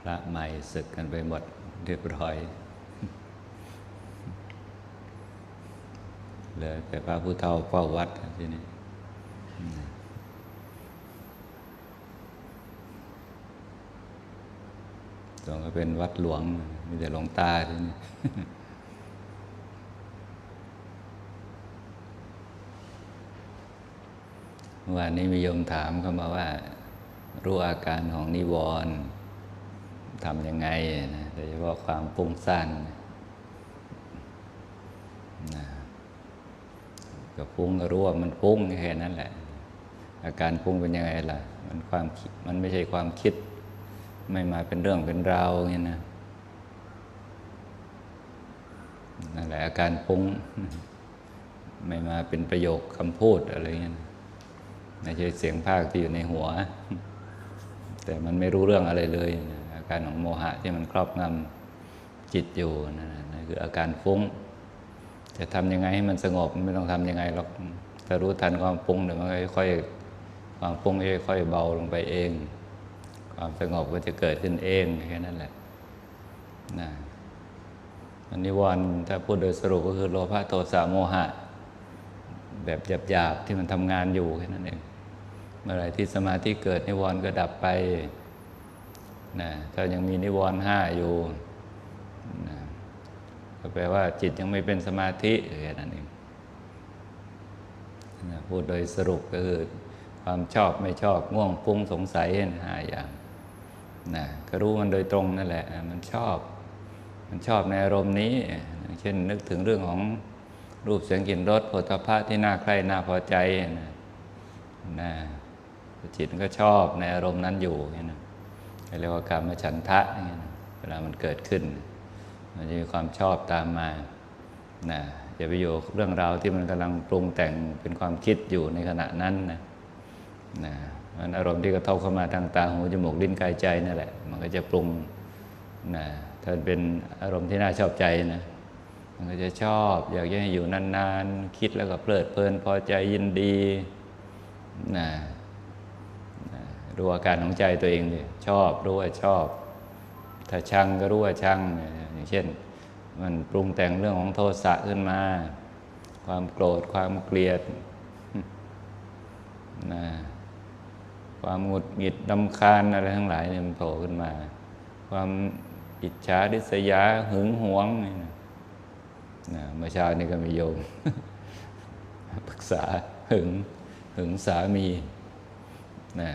พระใหม่ศึกกันไปหมดเรียบร้อย เหลือแต่พระผู้เฒ่าเฝ้าวัดทีนี้ส่วก็เป็นวัดหลวง มีแต่หลวงตาที่นี่วานนี้มีโยมถามเข้ามาว่า รู้อาการของนิวรณ์ ทำยังไงนะโดยเฉพาะความปุ้งซ่านนะก็ฟุ้งก็รู้ว่ามันฟุ้งแค่นั้นแหละ อาการฟุ้งเป็นยังไงล่ะ มันความมันไม่ใช่ความคิด ไม่มาเป็นเรื่องเป็นราวอย่างนี้นะนั่นแหละอาการฟุ้งไม่มาเป็นประโยคคำพูดอะไรเงี้ยไม่ใช่เสียงภาคที่อยู่ในหัว แต่มันไม่รู้เรื่องอะไรเลยนะ การของโมหะที่มันครอบงำจิตอยู่นั่นนะคืออาการฟุ้ง จะทำยังไงให้มันสงบไม่ต้องทำยังไงหรอกถ้ารู้ทันความฟุ้งเดี๋ยวมันค่อยๆความฟุ้งค่อยๆเบาลงไปเอง ความสงบก็จะเกิดขึ้นเองแค่นั้นแหละนะอันนิวรณ์ถ้าพูดโดยสรุปก็คือโลภะโทสะโมหะ แบบหยาบๆที่มันทำงานอยู่แค่นั้นเองเมื่อไรที่สมาธิเกิดนิวรณ์ก็ดับไป นะถ้ายังมีนิวรณ์ห้าอยู่นะก็แปลว่าจิตยังไม่เป็นสมาธิแค่นั้นเองนะพูดโดยสรุปก็คือความชอบไม่ชอบง่วงฟุ้งสงสัยนะห้าอย่างนะก็รู้มันโดยตรงนั่นแหละ มันชอบ มันชอบในอารมณ์นี้ เช่นนึกถึงเรื่องของรูปเสียงกลิ่นรสโผฏฐัพพะที่น่าใคร่น่าพอใจนะนะจิตก็ชอบในอารมณ์นั้นอยู่นะ เรียกว่ากรรมฉันทะนี่นะเวลามันเกิดขึ้น มันจะมีความชอบตามมานะอย่าไปอยู่เรื่องราวที่มันกำลังปรุงแต่งเป็นความคิดอยู่ในขณะนั้นนะนะมันอารมณ์ที่กระทบเข้ามาทางตาหูจมูกลิ้นกายใจนั่นแหละ มันก็จะปรุงนะถ้าเป็นอารมณ์ที่น่าชอบใจนะมันก็จะชอบอยากจะให้อยู่นานๆ คิดแล้วก็เพลิดเพลินพอใจยินดีนะ ดูอาการของใจตัวเองดิชอบรู้ว่าชอบ ถ้าชังก็รู้ว่าชังอย่างเช่น มันปรุงแต่งเรื่องของโทสะขึ้นมา ความโกรธความเกลียดนะความหงุดหงิดดำคาญอะไรทั้งหลายเนี่ยมันโผล่ขึ้นมา ความอิจฉาริษยาหึงหวงนี่นะนะเมื่อเช้านี้ก็มีโยมปรึกษาหึงหึงสามีนะ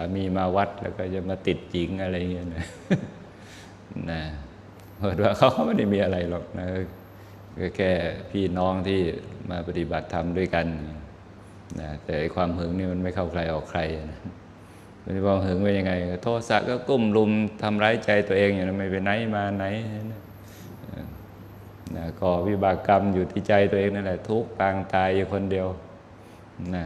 ามีมาวัดแล้วก็จะมาติดหญิงอะไรเงี้ยนะนะเปิดว่าเขาไม่ได้มีอะไรหรอกนะก็แค่พี่น้องที่มาปฏิบัติธรรมด้วยกันนะแต่ความหึงนี่มันไม่เข้าใครออกใครนะเป็นความหึงเป็นยังไง โทสะก็กุ้มลุมทำร้ายใจตัวเองอย่างนั้นไม่ไปไหนมาไหนนะนะก่อวิบากกรรมอยู่ที่ใจตัวเองนั่นแหละทุกข์ปางตายอยู่คนเดียวนะ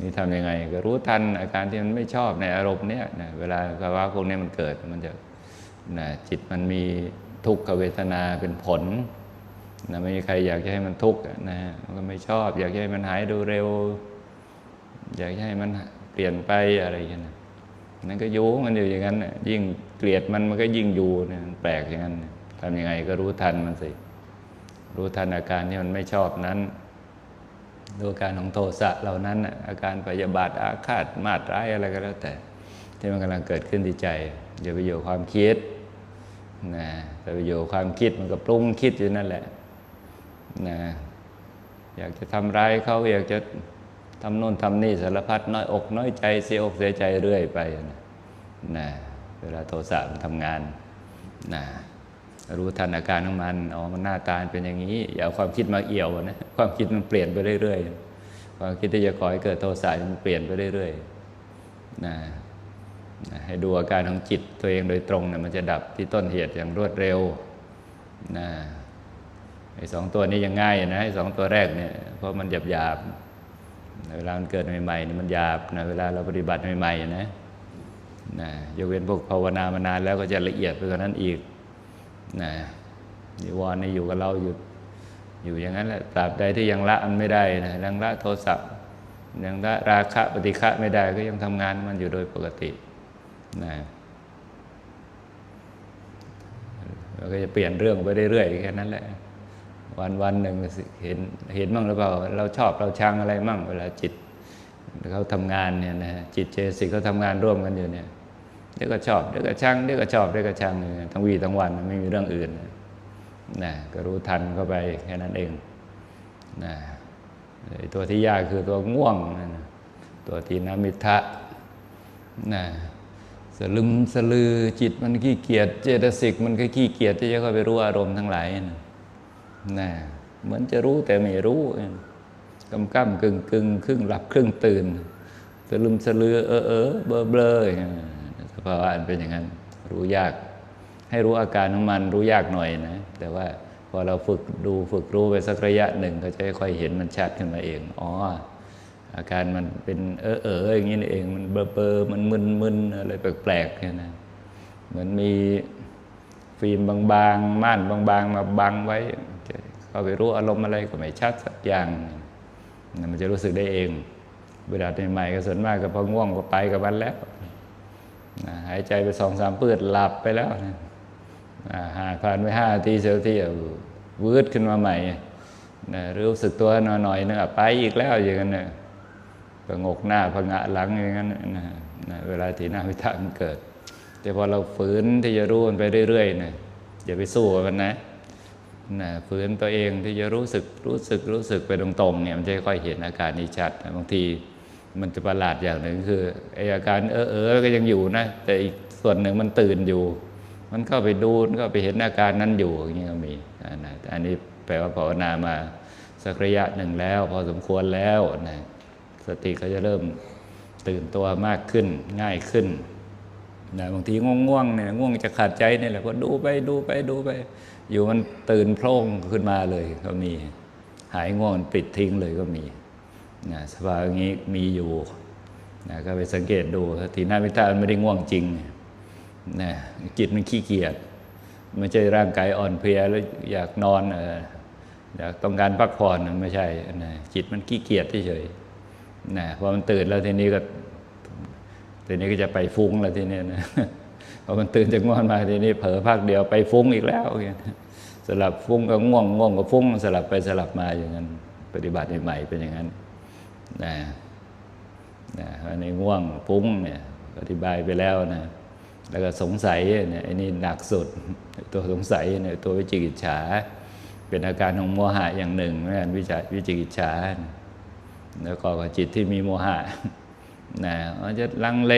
นี่ทำยังไง ก็รู้ทันอาการที่มันไม่ชอบในอารมณ์เนี้ยนะเวลาภาวะพวกนี้มันเกิดมันจะนะจิตมันมีทุกขเวทนาเป็นผลนะไม่มีใครอยากจะให้มันทุกข์นะฮะมันก็ไม่ชอบ อยากให้มันหายดูเร็ว อยากให้มันเปลี่ยนไปอะไรอย่างนั้นนั่นก็อยูมันอยู่อย่างนั้นยิ่งเกลียดมันมันก็ยิ่งอยู่นี่แปลกอย่างนั้นทำยังไงก็รู้ทันมันสิ รู้ทันอาการที่มันไม่ชอบนั้น ดูการของโทสะเหล่านั้นอาการพยาบาทอาฆาตมาดร้ายอะไรก็แล้วแต่ ที่มันกำลังเกิดขึ้นที่ใจอย่าไปอยู่ความคิดนะแต่ไปอยู่ความคิดมันก็ปรุงคิดอยู่นั่นแหละนะอยากจะทำร้ายเขาอยากจะทำโน่นทำนี่สารพัดน้อยอกน้อยใจเสียอกเสียใจเรื่อยไปนะนะเวลาโทสะมันทำงานนะ รู้ทันอาการของมันอ๋อมันหน้าตาเป็นอย่างนี้ อย่าเอาความคิดมาเอี่ยวนะความคิดมันเปลี่ยนไปเรื่อยๆความคิดที่จะก่อให้เกิดโทสะมันเปลี่ยนไปเรื่อยๆนะให้ดูอาการของจิตตัวเองโดยตรงเนี่ยมันจะดับที่ต้นเหตุอย่างรวดเร็วนะไอ้สองตัวนี้ยังง่ายนะไอ้สองตัวแรกเนี่ยเพราะมันหยาบหยาบเวลามันเกิดใหม่ๆนี่มันหยาบนะเวลาเราปฏิบัติใหม่ๆนะนะยกเว้นพวกภาวนามานานแล้วก็จะละเอียดไปกว่านั้นอีก นะนิวรณ์นี่อยู่กับเราอยู่อยู่อย่างนั้นแหละตราบใดที่ยังละมันไม่ได้นะยังละโทสะยังละราคะปฏิฆะไม่ได้ก็ยังทำงานมันอยู่โดยปกตินะเราก็จะเปลี่ยนเรื่องไปเรื่อยๆแค่นั้นแหละ วันวันหนึ่งเห็นเห็นมั่งหรือเปล่า เราชอบเราชังอะไรมั่งเวลาจิตเขาทำงานเนี่ยนะจิตเจสิกเขาทำงานร่วมกันอยู่เนี่ย เดี๋ยวก็ชอบเดี๋ยวก็ชังเดี๋ยวก็ชอบเดี๋ยวก็ชังทั้งวีทั้งวันไม่มีเรื่องอื่นนะก็รู้ทันเข้าไปแค่นั้นเองนะตัวที่ยากคือตัวง่วงนะตัวทีนามิทะนะสลึมสลือจิตมันขี้เกียจเจตสิก มันก็ขี้เกียจที่จะเข้าไปรู้อารมณ์ทั้งหลายนะนะเหมือนจะรู้แต่ไม่รู้กำก้ำกึ่งกึ่งครึ่งหลับครึ่งตื่นสลึมสลือเออเออเบลอเบลอ ภาวะเป็นอย่างนั้น รู้ยาก ให้รู้อาการของมันรู้ยากหน่อยนะ แต่ว่าพอเราฝึกดูฝึกรู้ไปสักระยะหนึ่ง ก็จะค่อยเห็นมันชัดขึ้นมาเอง อ๋อ อาการมันเป็นเออเอออย่างนี้เอง มันเบอเบอมันมึนมึนอะไรแปลกๆเนี่ยนะ เหมือนมีฟิล์มบางๆ ม่านบางๆ มาบังไว้เข้าไปรู้อารมณ์อะไรก็ไม่ชัดสักอย่างมันจะรู้สึกได้เองเวลาใหม่ๆก็ส่วนมากก็พอง่วงก็ไปกับมันแล้ว หายใจไปสองสามปืดหลับไปแล้วหาผ่านไปห้าทีเซลที่วืดขึ้นมาใหม่รู้สึกตัวหน่อยๆนึงไปอีกแล้วอย่างนั้นเนี่ยประงกหน้าพงะหลังอย่างนั้นนะนะเวลาที่หน้าวิถามันเกิด แต่พอเราฝืนที่จะรู้มันไปเรื่อยๆเนี่ยอย่าไปสู้มันนะนะฝืนตัวเองที่จะรู้สึกรู้สึกรู้สึกไปตรงๆเนี่ยมันจะค่อยเห็นอาการนี้ชัดบางที มันจะประหลาดอย่างหนึ่งคือไออาการเออเออก็ยังอยู่นะ แต่อีกส่วนหนึ่งมันตื่นอยู่ มันก็ไปดูมันก็ไปเห็นอาการนั้นอยู่อย่างนี้ก็มีนะอันนี้แปลว่าภาวนามาสักระยะหนึ่งแล้ว พอสมควรแล้วนะสติก็จะเริ่มตื่นตัวมากขึ้นง่ายขึ้นนะบางทีง่วงๆเนี่ยง่วงจะขาดใจนี่แหละก็ดูไปดูไปดูไป อยู่มันตื่นโพล่งขึ้นมาเลยก็มี หายง่วงปิดทิ้งเลยก็มี นะสภาพอย่างนี้มีอยู่นะก็ไปสังเกตดูทีน้าพิธาไม่ได้ง่วงจริงนะจิตมันขี้เกียจไม่ใช่ร่างกายอ่อนเพลียแล้วอยากนอนอยากต้องการพักผ่อนไม่ใช่นะจิตมันขี้เกียจเฉยนะพอมันตื่นแล้วทีนี้ก็ทีนี้ก็จะไปฟุ้งแล้วทีนี้นะพอมันตื่นจากง่วงมาทีนี้เผลอพักเดียวไปฟุ้งอีกแล้วสลับฟุ้งก็ง่วงง่วงก็ฟุ้งสลับไปสลับมาอย่างนั้น ปฏิบัติใหม่เป็นอย่างนั้น นะนะในง่วงฟุ้งเนี่ยอธิบายไปแล้วนะ แล้วก็สงสัยเนี่ยไอ้นี่หนักสุด ตัวสงสัยเนี่ยตัววิจิกิจฉา เป็นอาการของโมหะอย่างหนึ่งไม่ใช่วิจวิจิกิจฉา แล้วก็จิตที่มีโมหะนะมันจะลังเล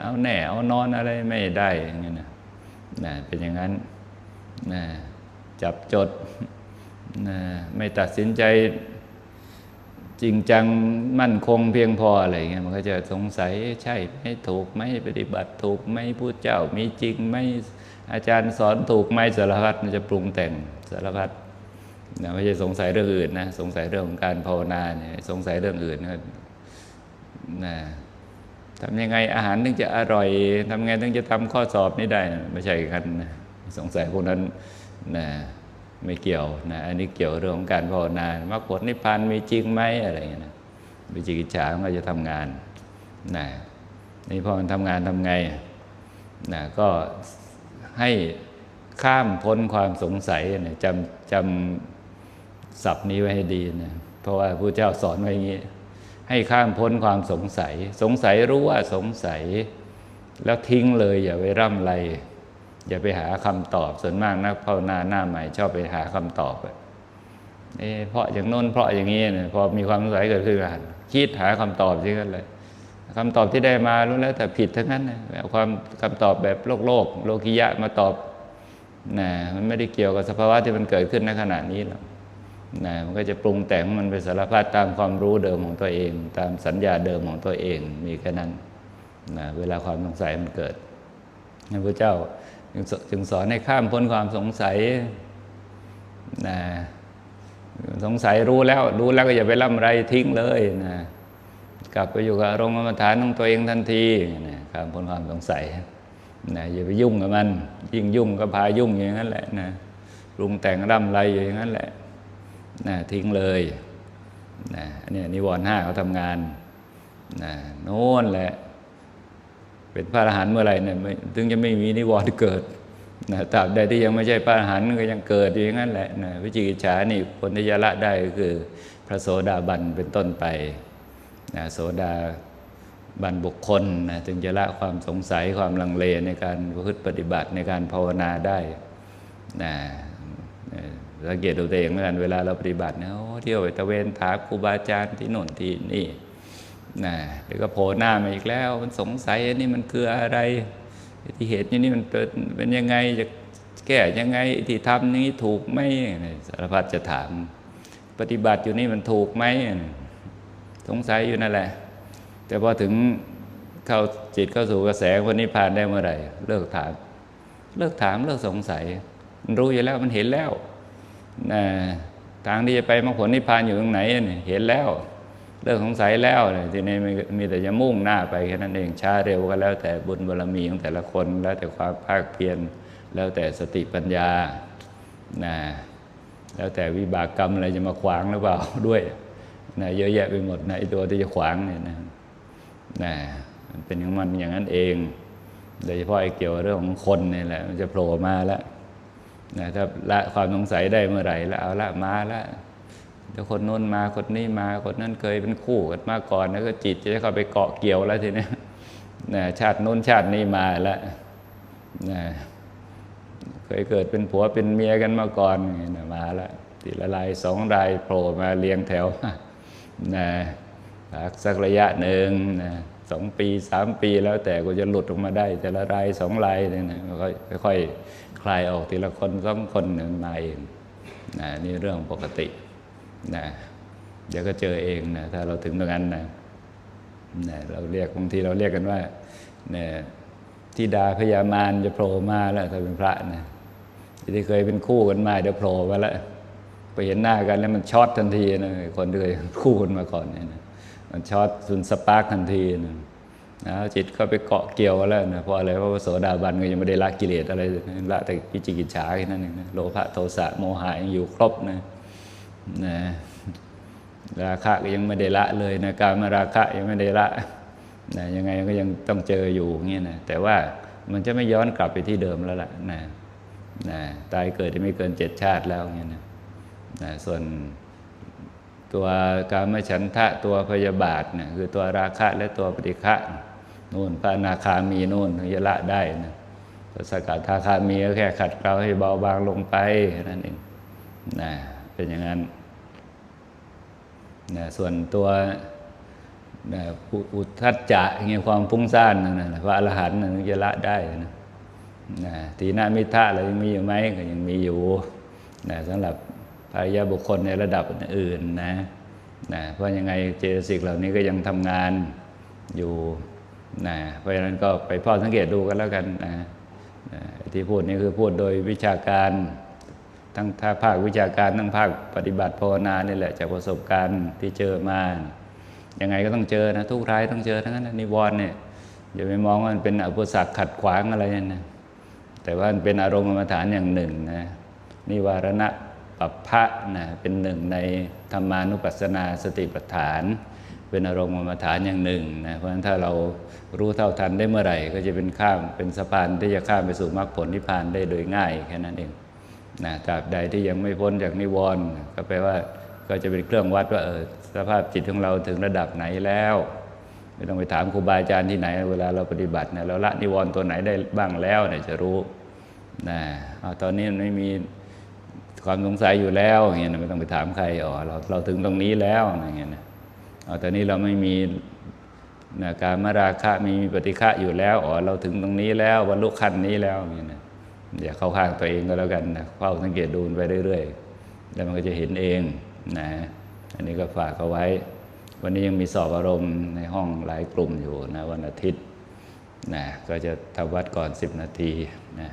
เอาแหน่เอานอนอะไรไม่ได้อย่างเงี้ยนะนะเป็นอย่างนั้นนะจับจดนะไม่ตัดสินใจ จริงจังมั่นคงเพียงพออะไรเงี้ยมันก็จะสงสัยใช่ไหมถูกไหมปฏิบัติถูกไหมผู้เจ้ามีจริงไหมอาจารย์สอนถูกไหมสารพัดมันจะปรุงแต่งสารพัดนะไม่ใช่สงสัยเรื่องอื่นนะสงสัยเรื่องของการภาวนาเนี่ยสงสัยเรื่องอื่นนะนะทำยังไงอาหารถึงจะอร่อยทำยังไงถึงจะทำข้อสอบนี้ได้นะไม่ใช่กันนะสงสัยพวกนั้นนะ ไม่เกี่ยวนะอันนี้เกี่ยวเรื่องของการภาวนามรรคผลนิพพานมีจริงไหมอะไรเงี้ยนะวิจิกิจฉามันก็จะทำงานนะนี่พอมันทำงานทำไงนะก็ให้ข้ามพ้นความสงสัยนะจำจำศัพท์นี้ไว้ให้ดีนะเพราะว่าพระเจ้าสอนไว้อย่างนี้ ให้ข้ามพ้นความสงสัย สงสัยรู้ว่าสงสัย แล้วทิ้งเลยอย่าไปร่ำไร อย่าไปหาคำตอบส่วนมากนักภาวนาหน้าใหม่ชอบไปหาคำตอบเอ๊เพราะอย่างโน้นเพราะอย่างนี้เนี่ยพอมีความสงสัยเกิดขึ้นกันคิดหาคำตอบที่กันเลยคำตอบที่ได้มารู้แล้วแต่ผิดทั้งนั้นนะเอาความคำตอบแบบโลกโลกโลกิยะมาตอบนะมันไม่ได้เกี่ยวกับสภาวะที่มันเกิดขึ้นในขณะนี้หรอกนะมันก็จะปรุงแต่งมันไปสารพัดตามความรู้เดิมของตัวเอง ตามสัญญาเดิมของตัวเองมีแค่นั้นนะเวลาความสงสัยมันเกิดพระเจ้า จึงสอนให้ข้ามพ้นความสงสัยนะสงสัยรู้แล้ว รู้แล้วก็อย่าไปล่ำไรทิ้งเลยนะกลับไปอยู่กับอารมณ์กรรมฐานของตัวเองทันทีนะข้ามพ้นความสงสัยนะอย่าไปยุ่งกับมัน ยิ่งยุ่งก็พายุ่งอย่างนั้นแหละนะปรุงแต่งร่ำไรอย่างนั้นแหละนะทิ้งเลยนะเนี่ยนิวรณ์ห้าเขาทำงานนะโน่นแหละ เป็นพระอรหันต์เมื่อไหร่เนี่ยถึงจะไม่มีนิวรณ์เกิดนะตราบใดที่ยังไม่ใช่พระอรหันต์ก็ยังเกิดอยู่อย่างนั้นแหละนะวิจิกิจฉานี่คนที่จะละได้ก็คือ พระโสดาบันเป็นต้นไปนะโสดาบันบุคคลนะถึงจะละความสงสัยความลังเลในการประพฤติปฏิบัติในการภาวนาได้นะสังเกตดูตัวเองเหมือนกันเวลาเราปฏิบัติเนี่ยเที่ยวไปตะเวนถามครูบาอาจารย์ที่โน่นที่นี่ นะเดี๋ยวก็โผล่หน้ามาอีกแล้ว มันสงสัยอันนี้มันคืออะไรที่เหตุนี้มันเป็นเป็นยังไงจะแก้ยังไงที่ทำนี้ถูกไหมสารพัดจะถาม ปฏิบัติอยู่นี่มันถูกไหมสงสัยอยู่นั่นแหละ แต่พอถึงเข้าจิตเข้าสู่กระแสวันนี้ผ่านได้เมื่อไหร่ เลิกถาม เลิกถามเลิกสงสัย มันรู้อยู่แล้วมันเห็นแล้วนะทางที่จะไปมรรคผลนิพพานอยู่ตรงไหนเห็นแล้ว เลิกสงสัยแล้วเนี่ยทีนี้มีแต่จะมุ่งหน้าไปแค่นั้นเองช้าเร็วก็แล้วแต่บุญบารมีของแต่ละคนแล้วแต่ความภาคเพียรแล้วแต่สติปัญญานะแล้วแต่วิบากกรรมอะไรจะมาขวางหรือเปล่าด้วยนะเยอะแยะไปหมดนะไอตัวที่จะขวางเนี่ยนะนะมันเป็นของมันอย่างนั้นเอง โดยเฉพาะไอ้เกี่ยวเรื่องของคนนี่แหละมันจะโผล่มาแล้วนะถ้าละความสงสัยได้เมื่อไหร่แล้วเอาละมาแล้ว ถ้าคนนู้นมาคนนี้มาคนนั้นเคยเป็นคู่กันมาก่อนแล้วก็จิตจะเข้าไปเกาะเกี่ยวแล้วทีนี้นะชาตินู้นชาตินี้มาแล้วนะเคยเกิดเป็นผัวเป็นเมียกันมาก่อนนะมาแล้วทีละรายสองรายโผล่มาเรียงแถวนะพักสักระยะหนึ่งนะสองปีสามปีแล้วแต่ก็จะหลุดออกมาได้ แต่ละรายสองรายเนี่ยนะค่อยๆคลายออกทีละคนสองคนเนี่ยมาเองนะนี่เรื่องปกติ นะเดี๋ยวก็เจอเองนะถ้าเราถึงตรงนั้นนะนะเราเรียกบางทีเราเรียกกันว่านี่ยที่ดาพยามารจะโผล่มาแล้วถ้าเป็นพระนะที่เคยเป็นคู่กันมาเดี๋ยวโผล่มาแล้วไปเห็นหน้ากันแล้วมันช็อตทันทีนะคนเคยคู่กันมาก่อนเนี่ยนะมันช็อตสุนสปาร์กทันทีนะนะจิตก็ไปเกาะเกี่ยวแล้วนะเพราะอะไรเพราะว่าโสดาบันก็ยังไม่ได้ละกิเลสอะไรละแต่กิจิกิจฉาแค่นั้นเองนะโลภะโทสะโมหะยังอยู่ครบนะ นะราคะก็ยังไม่ได้ละเลยนะการมาราคะยังไม่ได้ละนะยังไงก็ยังต้องเจออยู่เงี้ยนะแต่ว่ามันจะไม่ย้อนกลับไปที่เดิมแล้วล่ะนะนะตายเกิดที่ไม่เกินเจ็ดชาติแล้วเงี้ยนะนะส่วนตัวการมฉันทะตัวพยาบาทเนี่ยคือตัวราคะและตัวปฏิฆะนู่นพระนาคามีนู่นถึงจะละได้นะสกัดทาคามีก็แค่ขัดเกลาให้เบาบางลงไปนั่นเองนะ เป็นอย่างนั้นนะส่วนตัวนะอุทัจจะเงี้ยความฟุ้งซ่านนั่นนะพระอรหันต์นั่นจะละได้นะนะทีนามิทะอะไรยังมีอยู่ไหมก็ยังมีอยู่นะสำหรับพายาบุคคลในระดับอื่นนะนะเพราะยังไงเจตสิกเหล่านี้ก็ยังทำงานอยู่นะเพราะฉะนั้นก็ไปพ่อสังเกตดูกันแล้วกันนะนะที่พูดนี่คือพูดโดยวิชาการ ทั้งท่าภาควิชาการทั้งภาคปฏิบัติภาวนานี่แหละจากประสบการณ์ที่เจอมายังไงก็ต้องเจอนะทุกรายต้องเจอทั้งนั้นนิวรณ์เนี่ยอย่าไปมองว่ามันเป็นอุปสรรคขัดขวางอะไรนั่นนะแต่ว่ามันเป็นอารมณ์กรรมฐานอย่างหนึ่งนะนิวารณะปัปพะนะเป็นหนึ่งในธรรมานุปัสสนาสติปัฏฐาน เป็นอารมณ์กรรมฐานอย่างหนึ่งนะเพราะฉะนั้นถ้าเรารู้เท่าทันได้เมื่อไหร่ ก็จะเป็นข้ามเป็นสะพานที่จะข้ามไปสู่มรรคผลนิพพานได้โดยง่ายแค่นั้นเอง นะตราบใดที่ยังไม่พ้นจากนิวรณ์ก็แปลว่าก็จะเป็นเครื่องวัดว่าเออสภาพจิตของเราถึงระดับไหนแล้วไม่ต้องไปถามครูบาอาจารย์ที่ไหน เวลาเราปฏิบัตินะเราละนิวรณ์ตัวไหนได้บ้างแล้วเนี่ยจะรู้นะเอาตอนนี้มันไม่มีความสงสัยอยู่แล้วอย่างเงี้ยไม่ต้องไปถามใครอ๋อเราเราถึงตรงนี้แล้วอย่างเงี้ยนะเอาตอนนี้เราไม่มีนะการมาราคะมีปฏิฆะอยู่แล้วอ๋อเราถึงตรงนี้แล้วบรรลุขั้นนี้แล้วอย่างเงี้ยนะ อย่าเข้าข้างตัวเองก็แล้วกันนะเฝ้าสังเกตดูไปเรื่อยๆ แล้วมันก็จะเห็นเองนะอันนี้ก็ฝากเอาไว้ วันนี้ยังมีสอบอารมณ์ในห้องหลายกลุ่มอยู่นะวันอาทิตย์นะก็จะทำวัดก่อน 10 นาทีนะ